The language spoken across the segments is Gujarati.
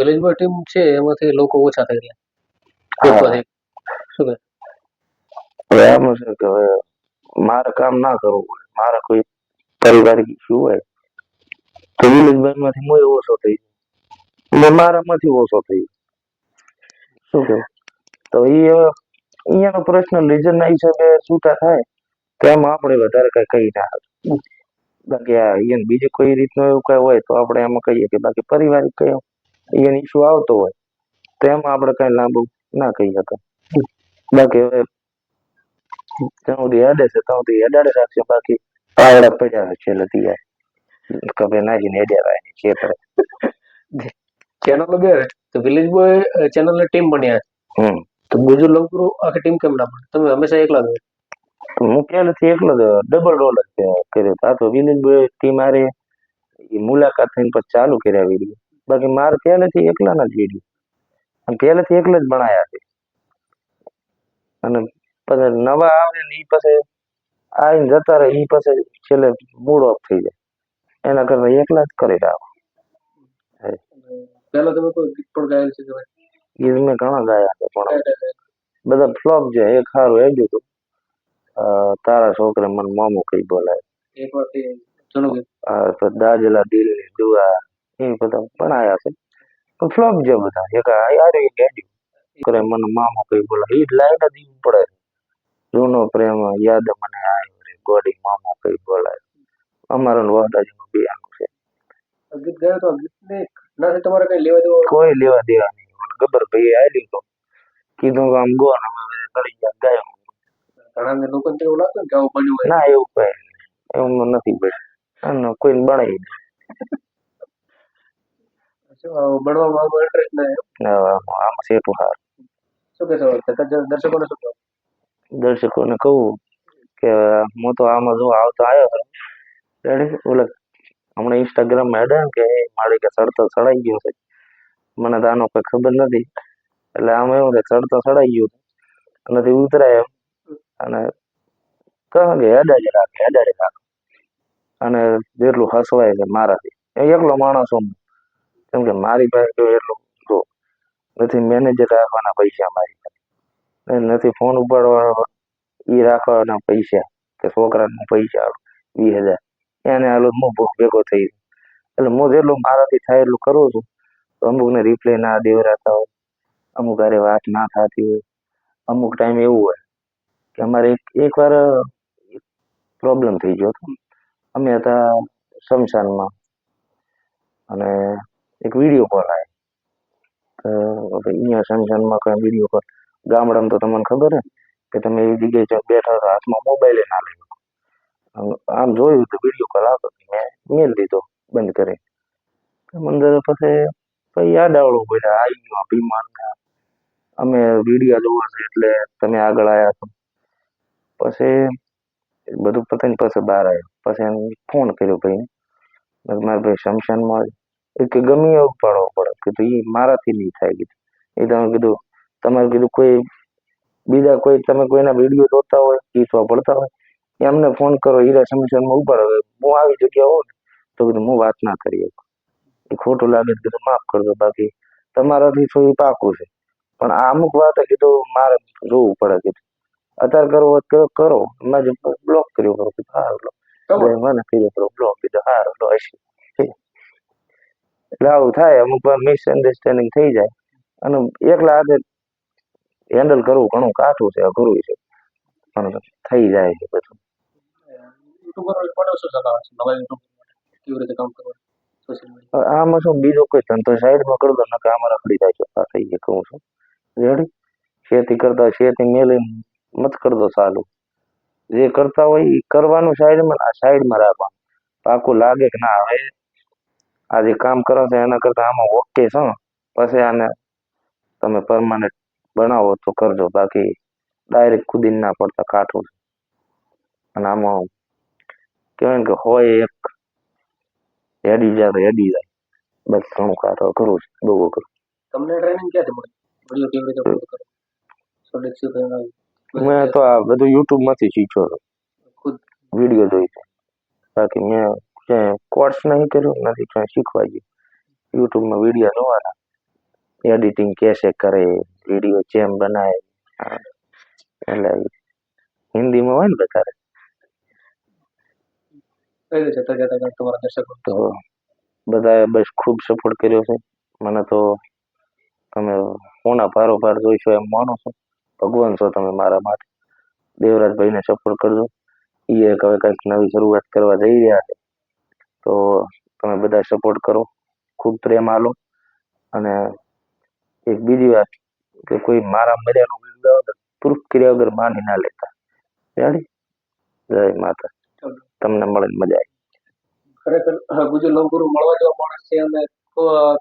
વિલેજ બોય ટીમ છે એમાંથી લોકો ઓછા થઈ ગયા શું કહે? હવે એમ છે કે હવે મારે કામ ના કરવું પડે. મારે કોઈ પારિવારિક ઇસ્યુ હોય? તો વિલેજભાઈ માંથી હું ઓછો થઈ. ને મારામાંથી ઓછો થઈ. શું કહે? તો એ અહીંયાનો પ્રશ્ન રીઝન ના હિસાબે છૂટા થાય તો એમાં આપણે વધારે કઈ કહી ના. બાકી આ બીજી કોઈ રીતનું એવું કઈ હોય તો આપણે એમાં કહીએ કે બાકી પારિવારિક કઈ અહીંયા ઇસ્યુ આવતો હોય તો એમાં આપણે કઈ લાંબુ ના કહી શકાય. બાકી હવે ત્યાં સુધી હેડે છે ત્યાં સુધી હેડાડે રાખશે બાકી પાવડા પડ્યા છે છેલ્લે તૈયાર. કભે નાખીને હેડ્યા રાખે કરે ચેનલો બે તો વિલેજ બોય ચેનલની ટીમ બન્યા હમ. તો બીજું લંગરું આખી ટીમ કેમ ના પડે તમે હંમેશા એકલા જ હું પહેલેથી એકલો જ ડબલ રોલ જ કર્યો હતો આ તો વિલેજ બોય ટીમ આરે મુલાકાત થઈને પછી ચાલુ કર્યા વીડિયો. બાકી મારે પહેલેથી એકલાના જ વીડિયો અને પહેલેથી એકલા જ બનાયા છે. અને પછી નવા આવે ને એ પછી આવીને જતા રહે એ પછી છેલ્લે મૂડ ઓફ થઈ જાય. એના કરતા એકલા જ કરી રાખો. પહેલા તમે કોઈ ગીત પણ ગાયેલ છે કે ગીત મેં ઘણા ગાયા છે પણ? બધા ફ્લોપ છે. એક સારું એ ગયું તારા છોકરે મને મામો કઈ બોલાય દાજલા દિલ દિલની દુઆ. એ બધા ભણાયા છે. પણ ફ્લોપ છે બધા એક આરે એક કરે મને મામો કઈ બોલાય એ લાઈન જ પડે જૂનો પ્રેમ યાદ મને આવ્યો રે. ગોડી મામો કઈ બોલાય અમારો ને વહદાજીનું બિયાનું છે. ગીત ગાયું તો ગીતને નાથી તમારે કઈ લેવા દેવા કોઈ લેવા દેવા નહીં. મને ગબ્બર ભાઈ આલ્યું તો. કીધું કે આમ ગો ને અમે કરી ગયા ગાયો. ઘણા લોકોને તો એવું લાગતું કે આવું બન્યું ના એવું કઈ. એવું નથી કોઈ કોઈને બનાવી આમાં ઇન્ટરેસ્ટ ના એમ? આમ આમ સેટું હાર શું કહેશો? દર્શકોને શું કહો? દર્શકોને કહું કે હું તો આમાં જો આવતો આવ્યો હતો ઓલા હમણાં ઇન્સ્ટાગ્રામમાં હેડે ને કે મારે કે સડતો સડાઈ ગયો છે. મને તો આનો કોઈ ખબર નથી. એટલે આમ એવું કે સડતો સડાઈ ગયો નથી ઉતરાય એમ. અને કહે કે હેડાડે રાખે હેડાડે રાખે અને જેટલું હસવાય છે મારાથી. એ એકલો માણસ હું કેમ કે મારી પાસે જો એટલું જો નથી મેનેજર રાખવાના પૈસા મારી પાસે. નથી ફોન ઉપાડવાનો એ રાખવાના પૈસા કે છોકરાના પૈસા વીસ હજાર. એને હાલો હું ભેગો થઈ ગયો. એટલે હું જેટલું મારાથી થાય એટલું કરું છું. તો અમુકને રિપ્લાય ના દેવરાતા હોય, અમુક હારે વાત ના થતી હોય, અમુક ટાઈમ એવું હોય કે અમારે એક એકવાર પ્રોબ્લેમ થઈ ગયો હતો. અમે હતા શમશાનમાં. અને એક વીડિયો કોલ આવે હવે અહીંયા સંસારમાં કઈ વીડિયો કોલ ગામડામાં તો તમને ખબર હે કે તમે એવી જગ્યાએ બેઠા હતા, હાથમાં મોબાઈલ ના શકો. આમ જોયું તો વીડિયો કોલ આવતો મેં મેલ દીધો, બંધ કરી. મંદર પછી પછી યાદ આવડું પડ્યા આવી ગયો અભિમાન અમે વીડિયો જોવા છે એટલે તમે આગળ આવ્યા છો. પછી બધું પતંગ પછી બહાર આવ્યો. પછી એમ ફોન કર્યો ભાઈને. મેં મારા ભાઈ શમશાનમાં કે ગમે એ ઉપાડવો પડે. કીધું એ મારાથી નહીં થાય. કીધું. એ તમે કીધું તમારે કીધું કોઈ બીજા કોઈ તમે કોઈના વીડિયો જોતા હોય ગીતવા પડતા હોય એમને ફોન કરો હીરા સમિશનમાં ઉપાડો. હું આવી જગ્યા હોઉં તો કીધું હું વાત ના કરી શકું. એ ખોટું લાગે તો કીધું માફ કરજો બાકી તમારાથી શું એ પાકું છે. પણ આ અમુક વાત કીધું મારે જોવું પડે. કીધું અત્યારે કરવો તો કરો મેં બ્લોક કર્યો. કરો કીધું હારું લો. મને કર્યો કરો બ્લોક કીધું હારું લો. હશે. એટલે આવું થાય અમુક વાર મિસઅન્ડરસ્ટેન્ડિંગ થઈ જાય. અને એકલા હાથે હેન્ડલ કરવું ઘણું કાઠું છે અઘરું છે. પણ થઈ જાય છે બધું. આમાં શું બીજો કોઈ ધંધો સાઈડમાં કરી દો નકર આમાં રખડી જાય છે. આ થઈ ગયું કહું છું. રેડી ખેતી કરતા હોય ખેતી મેલી મત કરતો દો ચાલુ જે કરતા હોય એ કરવાનું સાઈડમાં આ સાઈડમાં રાખવાનું. પાકું લાગે કે ના હવે આ જે કામ કરો છો એના કરતા આમાં ઓકે છો. પછી આને તમે પરમાનન્ટ બનાવો તો કરજો બાકી ડાયરેક્ટ કૂદીને ના પડતા કાઠું છે. અને આમાં કહેવાય કે હોય એક હેડી જાય એડી હેડી જાય બસ ઘણું કાઠું કરું છું બહુ કરું તમને ટ્રેનિંગ ક્યાંથી મળી? વીડિયો કેવી રીતે કરો? સોલિડ શું થયું મેં તો આ બધું યુટ્યુબમાંથી શીખ્યો છું. ખુદ? વીડિયો જોઈ બાકી મેં ક્યાંય કોર્સ નહીં કર્યો નથી ક્યાંય શીખવા ગયું. યુટ્યુબમાં વીડિયો જોવાના. એડિટિંગ કેસે કરે વીડિયો જેમ બનાવે. એટલે હિન્દીમાં હોય ને વધારે તો બધાએ બસ ખૂબ સપોર્ટ કર્યો છે. મને તો તમે કોના પારોપાર જોઈશો એમ માનો છો. ભગવાન છો તમે મારા માટે. દેવરાજભાઈને સપોર્ટ કરજો. એ એક હવે કંઈક નવી શરૂઆત કરવા જઈ રહ્યા છે. તો તમે બધા સપોર્ટ કરો. ખૂબ પ્રેમ આલો. અને એક બીજી વાત કે કોઈ મારા મર્યાનો વીડિયો પ્રૂફ કર્યા વગર માની ના લેતા. જાણી જય માતા. તમને મળે મજા આવી. ખરેખર ગુજર લંબગુરુ મળવા જેવા માણસ છે અને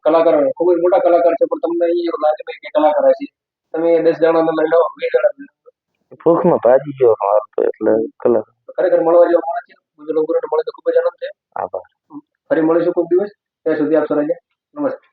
કલાકાર ખૂબ જ મોટા કલાકાર છે પણ તમને અહીંયા લાગે કે કલાકાર હશે. તમે દસ જણાને લઈ લો વીસ જણા. ભૂખમાં ભાજી ગયો એટલે કલાકાર. ખરેખર મળવા જેવા માણસ છે. ગુજર લંબગુરુને મળે તો ખૂબ જ આનંદ છે. આભાર. ફરી મળીશું કોઈક દિવસ. ત્યાં સુધી આપ સર નમસ્તે.